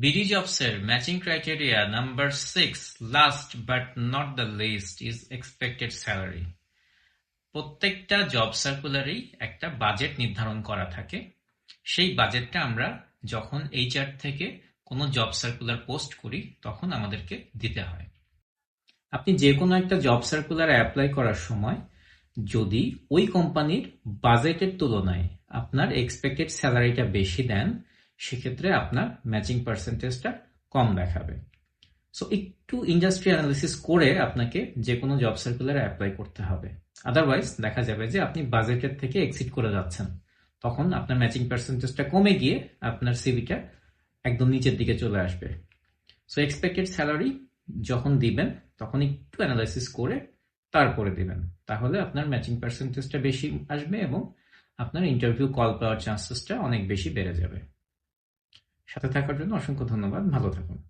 BD Jobs-এর matching criteria number six last but not the list is expected salary প্রত্যেকটা job সার্কুলারেই একটা budget নির্ধারণ করা থাকে। সেই বাজেটটা আমরা যখন এইচআর থেকে কোনো জব সার্কুলার পোস্ট করি, তখন আমাদেরকে দিতে হয়। আপনি যে কোনো একটা জব সার্কুলার অ্যাপ্লাই করার সময় যদি ওই কোম্পানির বাজেটের তুলনায় আপনার এক্সপেক্টেড স্যালারিটা বেশি দেন সেক্ষেত্রে আপনার ম্যাচিং পার্সেন্টেজটা কম দেখাবে। সো একটু ইন্ডাস্ট্রি অ্যানালিসিস করে আপনাকে যে কোনো জব সার্কুলারে অ্যাপ্লাই করতে হবে। আদারওয়াইজ দেখা যাবে যে আপনি বাজেটের থেকে এক্সিট করে যাচ্ছেন। তখন আপনার ম্যাচিং পার্সেন্টেজটা কমে গিয়ে আপনার সিভিটা একদম নিচের দিকে চলে আসবে। সো এক্সপেক্টেড স্যালারি যখন দিবেন, তখন একটু অ্যানালাইসিস করে তারপরে দিবেন। তাহলে আপনার ম্যাচিং পার্সেন্টেজটা বেশি আসবে এবং আপনার ইন্টারভিউ কল পাওয়ার চান্সেসটা অনেক বেশি বেড়ে যাবে। সাথে থাকার জন্য অসংখ্য ধন্যবাদ। ভালো থাকুন।